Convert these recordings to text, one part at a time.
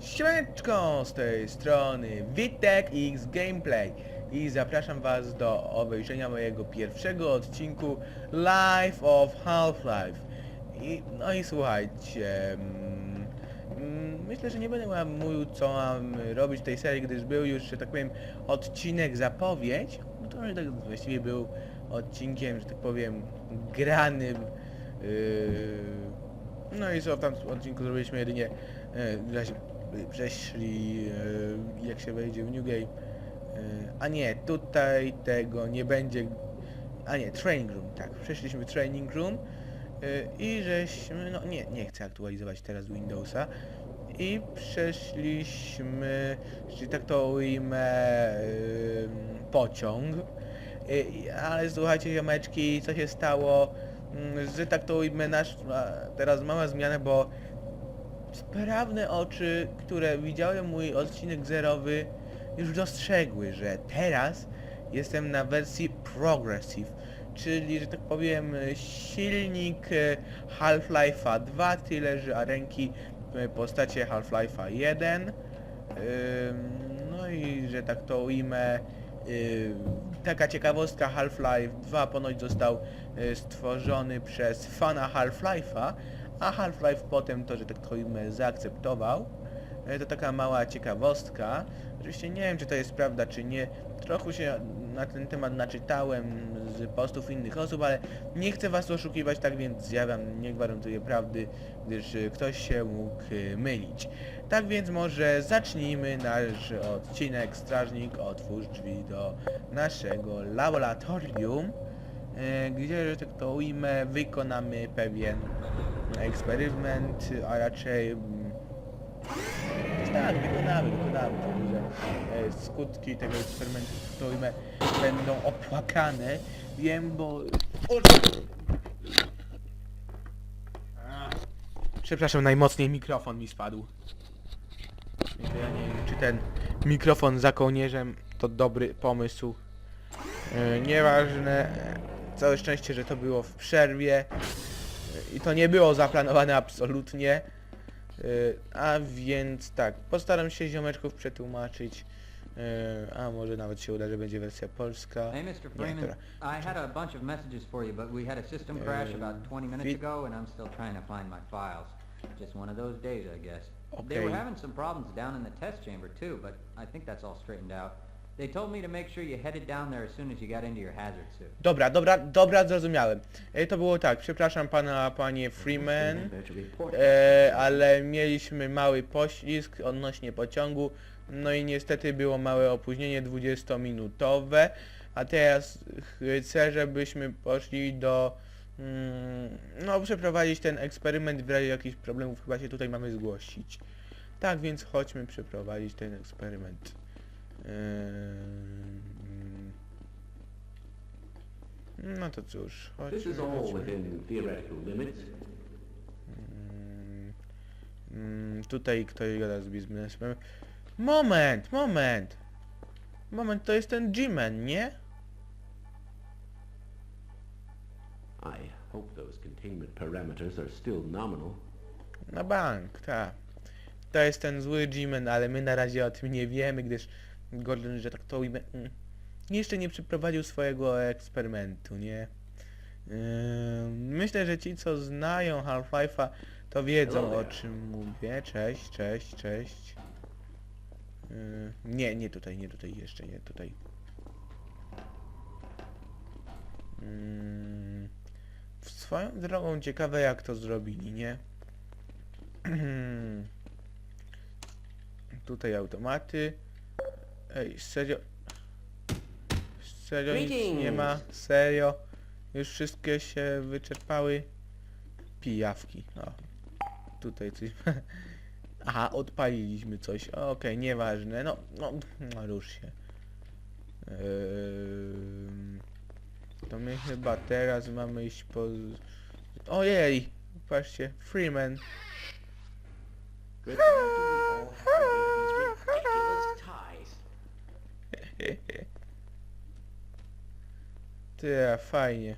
Siemaneczko z tej strony Witek X Gameplay i zapraszam was do obejrzenia mojego pierwszego odcinku Life of Half-Life. I, no i słuchajcie, mm, myślę, że nie będę wam mówił co mam robić w tej serii, gdyż był już, że tak powiem, odcinek zapowiedź, no to tak właściwie był odcinkiem, że tak powiem, granym. Yy, no i co w tamtym odcinku zrobiliśmy jedynie żeśmy przeszli e, jak się wejdzie w New Game. E, a nie, tutaj tego nie będzie. A nie, training room, tak. Przeszliśmy training room e, i żeśmy. No nie, nie chcę aktualizować teraz Windowsa. I przeszliśmy, czyli tak to ujmę, pociąg. Ale słuchajcie, ziomeczki, co się stało? Mm, Że tak to ujmę, nasz, teraz mała zmiana, bo sprawne oczy, które widziały mój odcinek zerowy, już dostrzegły, że teraz jestem na wersji Progressive, czyli, że tak powiem, silnik e, Half-Life'a 2, tyle że w postacie Half-Life'a 1. Ym, No i, że tak to ujmę, y, taka ciekawostka Half-Life 2 ponoć został y, stworzony przez fana Half-Life'a, a Half-Life potem to, że tak to ujmę, zaakceptował. E, To taka mała ciekawostka. Oczywiście nie wiem, czy to jest prawda, czy nie. Trochę się na ten temat naczytałem z postów innych osób, ale nie chcę was oszukiwać, tak więc ja wam nie gwarantuję prawdy, gdyż ktoś się mógł e, mylić. Tak więc może zacznijmy nasz odcinek Strażnik otwórz drzwi do naszego laboratorium, e, gdzie, że tak to ujmę, wykonamy pewien eksperyment, a raczej tak, wykonamy, wykonamy. Także e, skutki tego eksperymentu to ujmę, będą opłakane. Wiem, bo... Przepraszam, najmocniej mikrofon mi spadł. Ja nie wiem, czy ten mikrofon za kołnierzem to dobry pomysł. E, nieważne. Całe szczęście, że to było w przerwie. E, I to nie było zaplanowane absolutnie. Y, A więc tak, postaram się ziomeczków przetłumaczyć. y, A może nawet się uda, że będzie wersja polska. Hey, Mr. Freeman. I had a bunch of messages for you, but we had a system crash Um, about 20 minutes ago, and I'm still trying to find my files. Just one of those days, I guess. They Okay. were having some problems down in the test chamber, too, but I think that's all straightened out. They told me to make sure you headed down there as soon as you got into your hazard suit. Dobra, dobra, dobra, zrozumiałem. E, To było tak, przepraszam pana, panie Freeman, e, ale mieliśmy mały poślizg odnośnie pociągu, no i niestety było małe opóźnienie 20-minutowe, a teraz chcę, żebyśmy poszli do, mm, no przeprowadzić ten eksperyment w razie jakichś problemów, chyba się tutaj mamy zgłosić. Tak więc chodźmy przeprowadzić ten eksperyment. Ym, No to cóż, chodźmy, chodźmy. Mm, mm, tutaj ktoś gada z biznesem. Moment, moment! Moment, to jest ten G-Man, nie? I hope those containment parameters are still nominal. Na bank, tak. To jest ten zły G-Man, ale my na razie o tym nie wiemy, gdyż Gordon, że tak to ujmę, mm, jeszcze nie przeprowadził swojego eksperymentu, nie? Myślę, że ci, co znają Half-Life'a, to wiedzą o czym mówię. Cześć, cześć, cześć. Yy, nie, nie tutaj, nie tutaj, jeszcze nie tutaj. W swoją drogą ciekawe jak to zrobili, nie? Tutaj automaty. Ej, serio. Serio nic nie ma, serio. Już wszystkie się wyczerpały. Pijawki. O. Tutaj coś. Aha, odpaliliśmy coś. Okej, nieważne. No, no, no rusz się. Ehm, to my chyba teraz mamy iść po... Ojej! Patrzcie, Freeman. Ty, fajnie.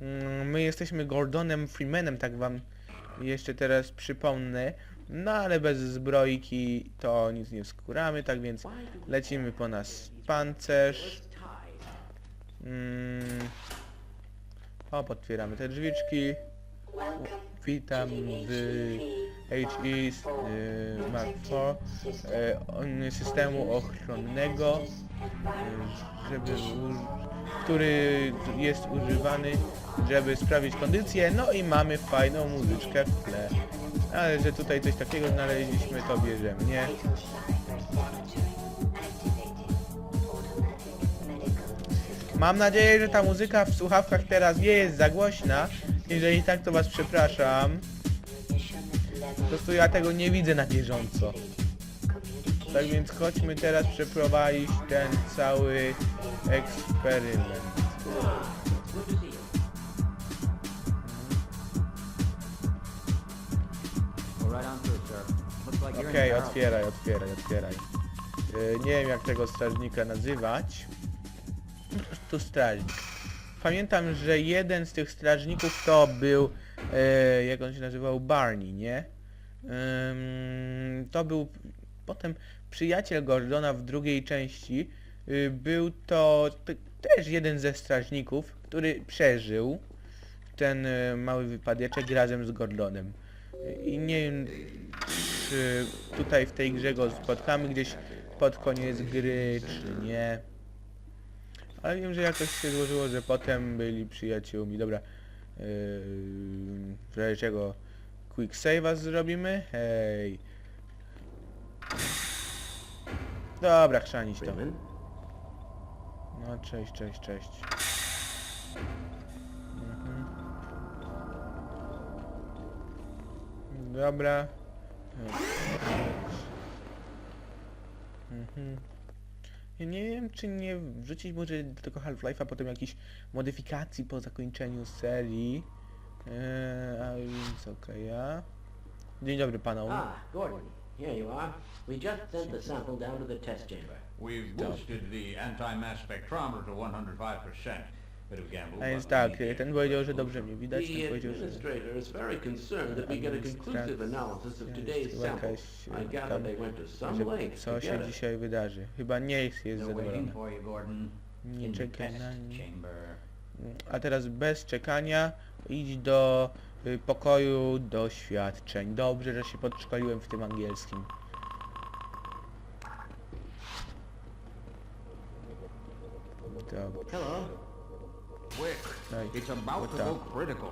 Mm, My jesteśmy Gordonem Freemanem, tak wam jeszcze teraz przypomnę. No ale bez zbrojki to nic nie skóramy, tak więc lecimy po nas pancerz. Mm. O, potwieramy te drzwiczki. Witam w Y, Mark IV systemu ochronnego, y, żeby który jest używany, żeby sprawić kondycję. No i mamy fajną muzyczkę w tle. Ale że tutaj coś takiego znaleźliśmy, to bierzemy, nie? Mam nadzieję, że ta muzyka w słuchawkach teraz nie jest za głośna. Jeżeli tak, to was przepraszam. Prostu ja tego nie widzę na bieżąco. Tak więc chodźmy teraz przeprowadzić ten cały eksperyment. Okej, barrel. otwieraj, otwieraj, otwieraj. Yy, nie wiem jak tego strażnika nazywać. Prostu strażnik. Pamiętam, że jeden z tych strażników to był, e, jak on się nazywał, Barney, nie? To był potem przyjaciel Gordona w drugiej części. Y, był to też jeden ze strażników, który przeżył ten e, mały wypadeczek razem z Gordonem. I nie wiem, czy tutaj w tej grze go spotkamy gdzieś pod koniec gry, czy nie. Ale wiem, że jakoś się złożyło, że potem byli przyjaciółmi. Dobra. Yy, czego quick save'a zrobimy. Hej. Dobra, chrzanić to. No cześć, cześć, cześć. Mhm. Dobra. Mhm. Ja nie wiem, czy nie wrzucić może do tego Half-Life'a potem jakichś modyfikacji po zakończeniu serii. Eee, a więc okej, ja. Dzień dobry panom. Ah, Gordon, here you are. We just sent the sample down to the test chamber. We've boosted the anti-mass spectrometer to 105%. Bit of a gamble, A więc but tak, we need ten powiedział, że dobrze mnie widać, ten The powiedział, że... administrator is very concerned that we get a conclusive analysis of today's sample. jakaś, I e, gather tam, they went to some lengths to co się get it. dzisiaj wydarzy. Chyba nie jest, jest They're waiting zadowolony. for you, Gordon. Nie In the czekaj test na nie. chamber. A teraz bez czekania idź do y, pokoju doświadczeń. Dobrze, że się podszkoliłem w tym angielskim. Dobra. Hello. Quick, Right. it's about to go critical.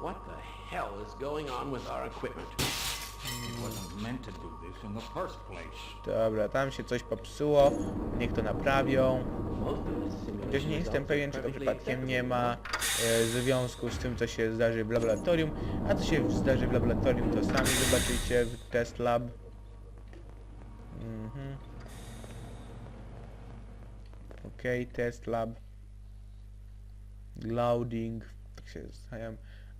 What the hell is going on with our equipment? Dobra, tam się coś popsuło. Niech to naprawią. Chociaż nie jestem pewien, czy to przypadkiem nie ma e, związku z tym, co się zdarzy w laboratorium. A co się zdarzy w laboratorium, to sami zobaczycie w test lab. Mhm. Okej, test lab. Loading. Tak się zastanawiam.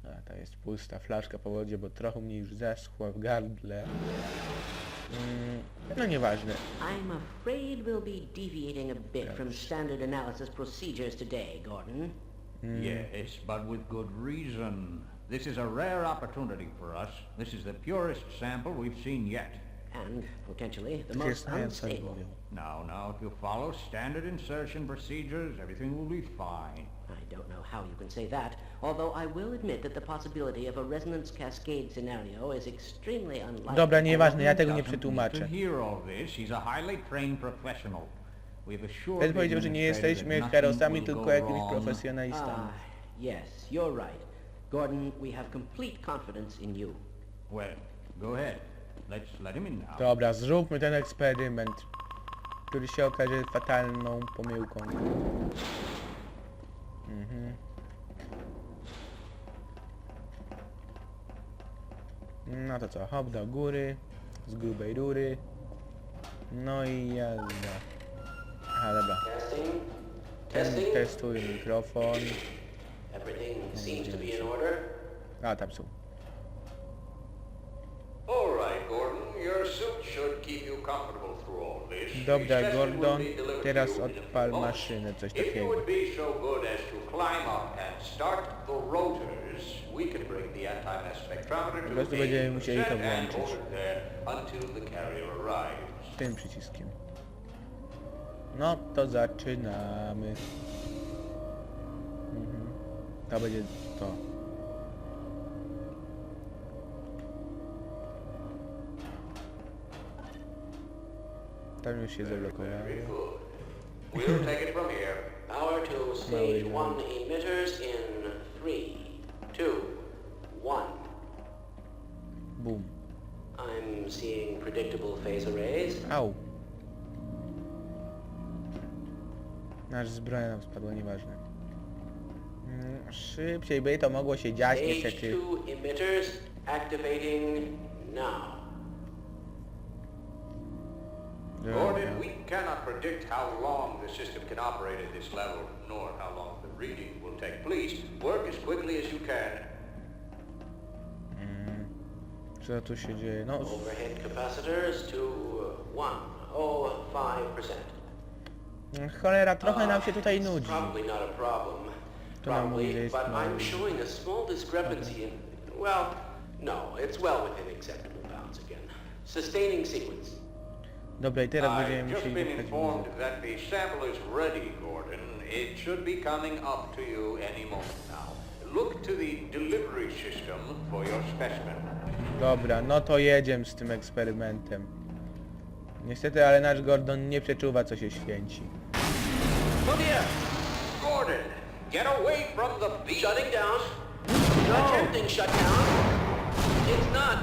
A, ta jest pusta flaszka po wodzie, bo trochę mi już zaschła w gardle. Mm, no nieważne. I'm afraid we'll be deviating a bit from standard analysis procedures today, Gordon. Yes, but with good reason. This is a rare opportunity for us. This is the purest sample we've seen yet. And, potentially, the most unstable. Now, now, if you follow standard insertion procedures, everything will be fine. I don't know how you can say that, although I will admit that the possibility of a resonance cascade scenario is extremely unlikely. Dobra, nieważne, ja tego nie przetłumaczę. To hear all this, he's a highly trained professional. We've assured Ten powiedział, że nie jesteśmy that herosami, nothing will tylko go jakimiś wrong. profesjonalistami. Ah, yes, you're right. Gordon, we have complete confidence in you. Well, go ahead. Let's let him in now. Dobra, zróbmy ten eksperyment, który się okaże fatalną pomyłką. Mhm. No to co, hop do góry, z grubej rury. No i jazda. Aha, dobra. Ten testuję mikrofon. A, tam są. All right, Gordon. Your suit should keep you comfortable through all this. Dobra, Gordon, teraz odpal maszynę, coś takiego. Po prostu będziemy musieli to 80% and włączyć. Tym przyciskiem. No to zaczynamy. Mhm. To będzie to. Tam już się good. We'll take it from here. Power to stage one emitters in three, two, one. Bum. I'm seeing predictable phase arrays. Au. Nasz zbroja nam spadła, nieważne. Mm, Szybciej by to mogło się dziać Stage niestety. two emitters activating now. Gordon, we cannot predict how long the system can operate at this level, nor how long the reading will take. Please, work as quickly as you can. Mm, Co tu się dzieje? No, Overhead capacitors to uh, one oh five percent. cholera, trochę nam się tutaj nudzi. Probably not a problem. To nam mówi, Probably, jest but. I'm showing a small discrepancy in, well, no, it's well within acceptable bounds again. Sustaining sequence. Dobra, i teraz I've będziemy just musieli been wypchać informed that the sample is ready, Gordon. It should be coming up to you any moment now. Look to the delivery system for your specimen. Dobra, no to jedziemy z tym eksperymentem. Niestety, ale nasz Gordon nie przeczuwa, co się święci. Gordon, get away from the beam. Shutting down. No. Attempting shutdown. It's not.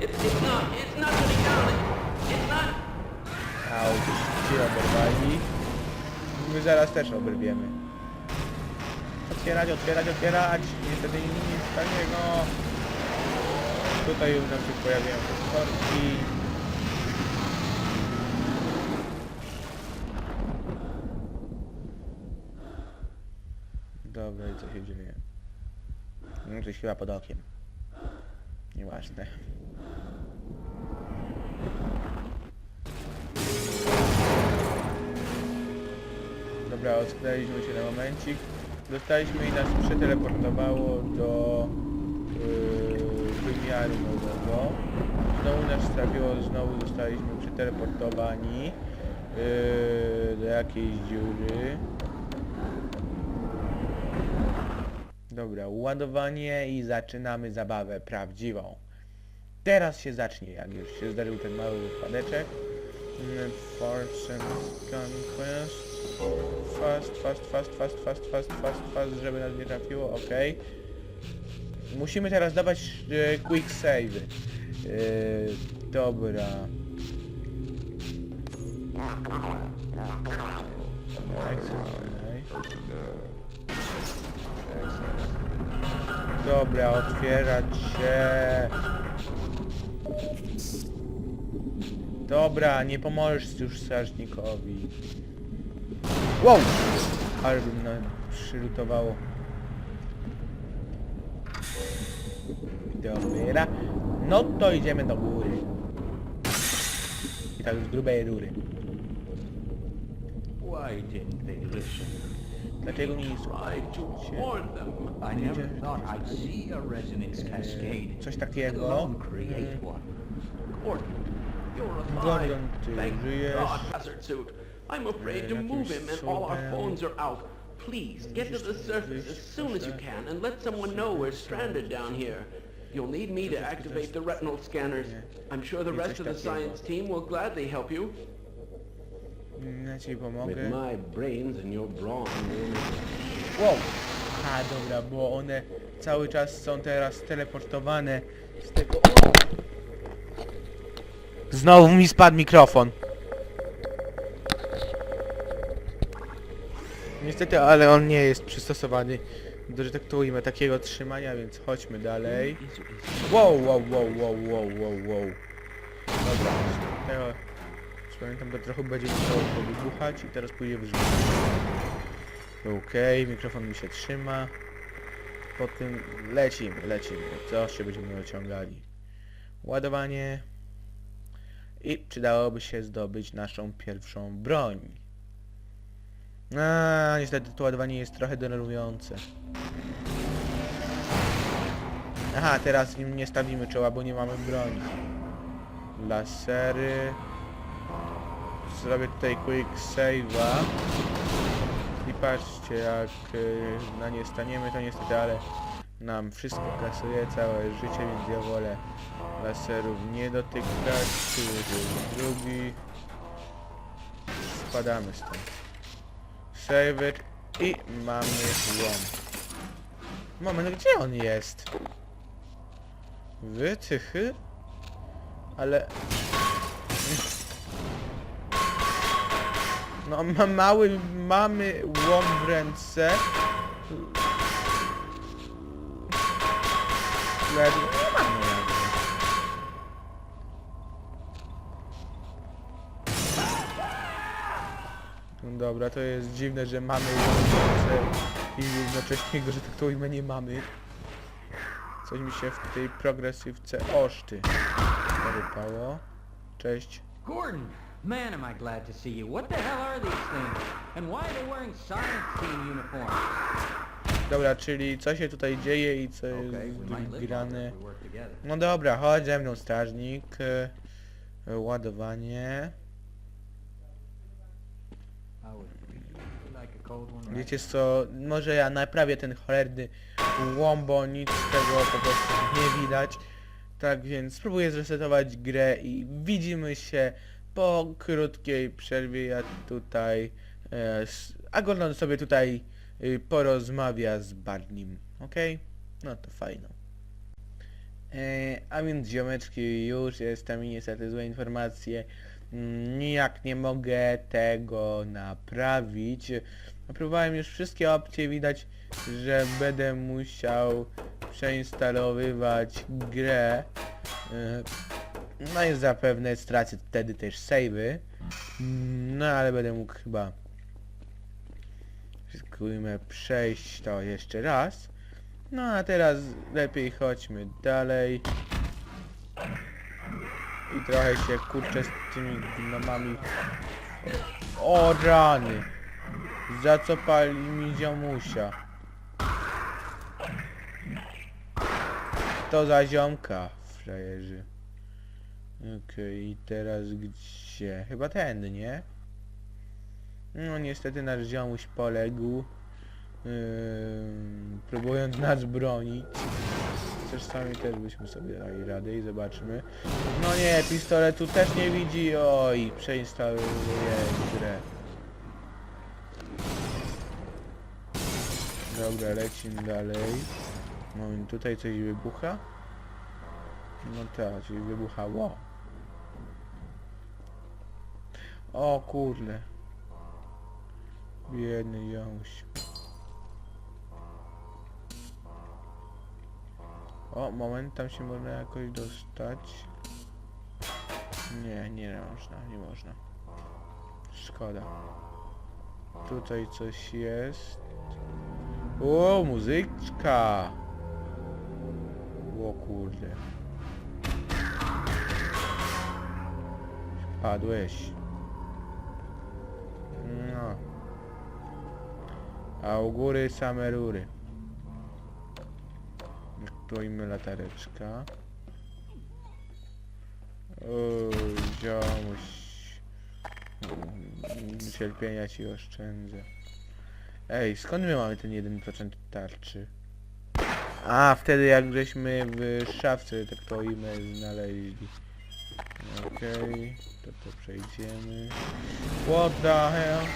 It's, it's not. It's not shutting down. It's not. Au, ci oberwali. My zaraz też oberwiemy. Otwierać, otwierać, otwierać. Niestety nic takiego. Tutaj już nam się pojawiają te korki. Dobra, i co się dzieje? No coś chyba pod okiem. Nieważne. Dobra, ocknęliśmy się na momencik. Dostaliśmy i nas przeteleportowało do yy, wymiaru nowego. Znowu nas trafiło, znowu zostaliśmy przeteleportowani yy, do jakiejś dziury. Dobra, ładowanie i zaczynamy zabawę prawdziwą. Teraz się zacznie, jak już się zdarzył ten mały wypadeczek. Mm, Conquest. Fast, fast, fast, fast, fast, fast, fast, fast, żeby nas nie trafiło, ok. Musimy teraz dawać e, quick save. E, dobra. Dobra, otwierać się. Dobra, nie pomożesz już strażnikowi. Wow! Ale by mnie przylutowało. Dobra. No to idziemy do góry. I tak z grubej rury. Why didn't they listen? Dlaczego nie them. I never thought I'd see a resonance cascade. Coś takiego. one. Gordon, ty żyjesz. God, Hazard Suit. I'm afraid to move him and all our phones are out. Please, get to the surface as soon as you can and let someone know we're stranded down here. You'll need me to activate the retinal scanners. I'm sure the rest of the science team will gladly help you. Mm, With my brains and your brawn, Wow! A ah, dobra, bo one cały czas są teraz teleportowane z tego... Znowu mi spadł mikrofon. Niestety, ale on nie jest przystosowany do, że tak to ujmę, takiego trzymania, więc chodźmy dalej. Wow, wow, wow, wow, wow, wow, wow. Dobra, tego... Pamiętam, to trochę będzie musiało wybuchać i teraz pójdzie w Okej, mikrofon mi się trzyma. Po tym lecimy, lecimy. Co się będziemy ociągali? Ładowanie. I przydałoby się zdobyć naszą pierwszą broń. Niestety to ładowanie jest trochę denerwujące. Aha, teraz im nie stawimy czoła, bo nie mamy broni. Lasery. Zrobię tutaj quick save'a. I patrzcie, jak y, na nie staniemy, to niestety, ale nam wszystko kasuje, całe życie, więc ja wolę laserów nie dotykać. Tu drugi. Spadamy stąd. Save it. I mamy łom. Moment, gdzie on jest? Wytychy? Ale... No ma mały, mamy łom w ręce. Ledwo Dobra, to jest dziwne, że mamy i jednocześnie go, że tak to nie mamy. Coś mi się w tej progresywce oszty porypało. Cześć. Gordon, man, am I glad to see you. What the hell are these things? And why are they wearing science team uniforms? Dobra, czyli co się tutaj dzieje i co jest grane. No dobra, chodź ze mną strażnik. E, Ładowanie. I would like a cold one. right Wiecie co, może ja naprawię ten cholerny łom, bo nic z tego po prostu nie widać. Tak więc spróbuję zresetować grę i widzimy się po krótkiej przerwie. Ja tutaj... E, a Gordon sobie tutaj y, porozmawia z Barnim, okej? No to fajno. E, a więc ziomeczki, już jestem i niestety złe informacje. Nijak nie mogę tego naprawić. Próbowałem już wszystkie opcje, widać, że będę musiał przeinstalowywać grę. E, No i zapewne stracę wtedy też save'y. No ale będę mógł chyba spróbujmy przejść to jeszcze raz. No a teraz lepiej chodźmy dalej. I trochę się kurczę z tymi gnomami. O rany! Za co pali mi ziomusia? To za ziomka, frajerzy. Okej, i teraz gdzie? Chyba ten, nie? No niestety nasz ziomuś poległ. Yy, próbując nas bronić. Też sami też byśmy sobie dali radę i zobaczmy. No nie, pistoletu też nie widzi. Oj, przeinstaluję grę. Dobra, lecimy dalej. Moment, tutaj coś wybucha? No tak, czyli wybuchało. O kurde. Biedny jąś. O, moment, tam się można jakoś dostać. Nie, nie można, nie można. Szkoda. Tutaj coś jest. O, muzyczka! O kurde. Padłeś. No. A u góry same rury. Klejmy latareczka. Mm, Cierpienia ci oszczędzę. Ej, skąd my mamy ten 1% tarczy? A, wtedy jak żeśmy w szafce tak to imię znaleźli. Okej, to to przejdziemy. What the hell?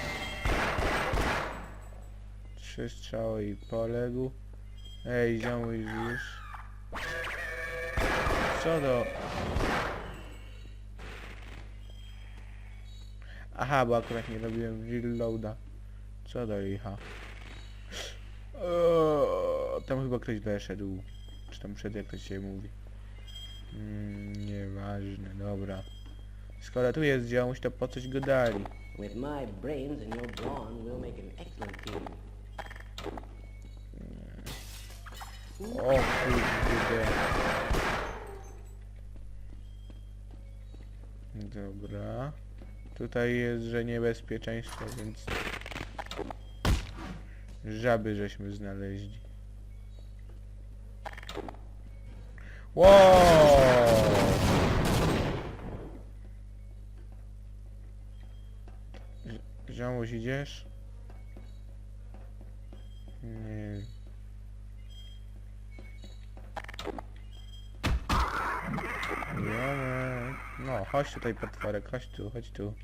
Trzy strzały i poległ. Ej, ziomuś już. Co do... Aha, bo akurat nie robiłem reloada. Co do licha. Eee, tam chyba ktoś weszedł. Czy tam przed jak to się mówi. Mm, nieważne, dobra. Skoro tu jest ziomuś, to po coś go dali. With my brains and your brawn, we'll make an excellent team. O kurde. Dobra. Tutaj jest, że niebezpieczeństwo, więc... Żaby żeśmy znaleźli. Wow! Ziomuś idziesz? Nie. Chodź tutaj potworek, chodź tu, chodź tu.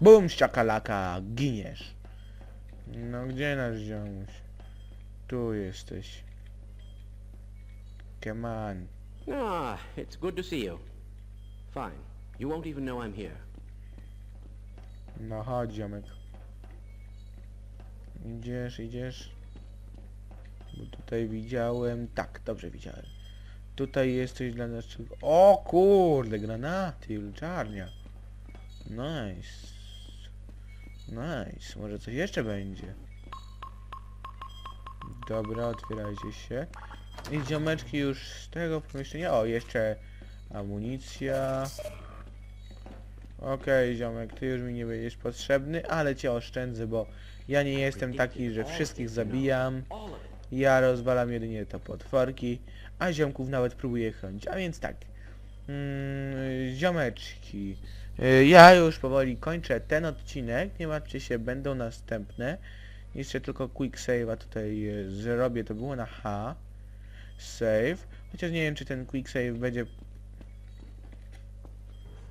Bum, szczakalaka, giniesz. No, gdzie nasz ziomuś? Tu jesteś. Come on. Ah, it's good to see you. Fine. You won't even know I'm here. No chodź ziomek. Idziesz, idziesz. Bo tutaj widziałem... Tak, dobrze widziałem. Tutaj jesteś dla naszego... O kurde, granaty, czarnia. Nice. Nice. Może coś jeszcze będzie. Dobra, otwierajcie się. I ziomeczki już z tego pomieszczenia... O, jeszcze amunicja. Okej, ziomek, ty już mi nie będziesz potrzebny, ale cię oszczędzę, bo ja nie jestem taki, że wszystkich zabijam. Ja rozwalam jedynie to potworki, a ziomków nawet próbuję chronić. A więc tak, mm, ziomeczki, y, ja już powoli kończę ten odcinek, nie martwcie się, będą następne. Jeszcze tylko quick save'a tutaj y, zrobię, to było na H. Save, chociaż nie wiem czy ten quick save będzie...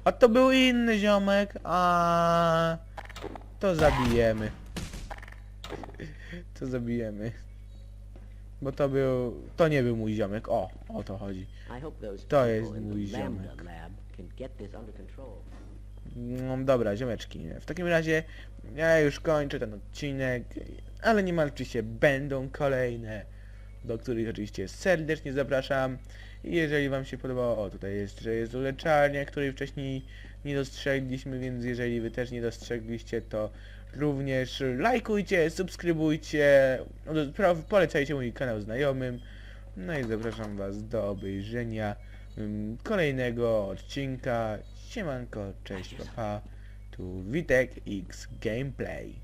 A to był inny ziomek, a to zabijemy. To zabijemy. Bo to był... To nie był mój ziomek. O, o to chodzi. To jest mój ziomek. No dobra, ziomeczki. W takim razie ja już kończę ten odcinek, ale nie martwcie się, będą kolejne, do których oczywiście serdecznie zapraszam. I jeżeli wam się podobało, o tutaj jest, że jest uleczalnia, której wcześniej nie dostrzegliśmy, więc jeżeli wy też nie dostrzegliście, to również lajkujcie, subskrybujcie, pro- polecajcie mój kanał znajomym. No i zapraszam was do obejrzenia mm, kolejnego odcinka. Siemanko, cześć, papa. Tu Witek X Gameplay.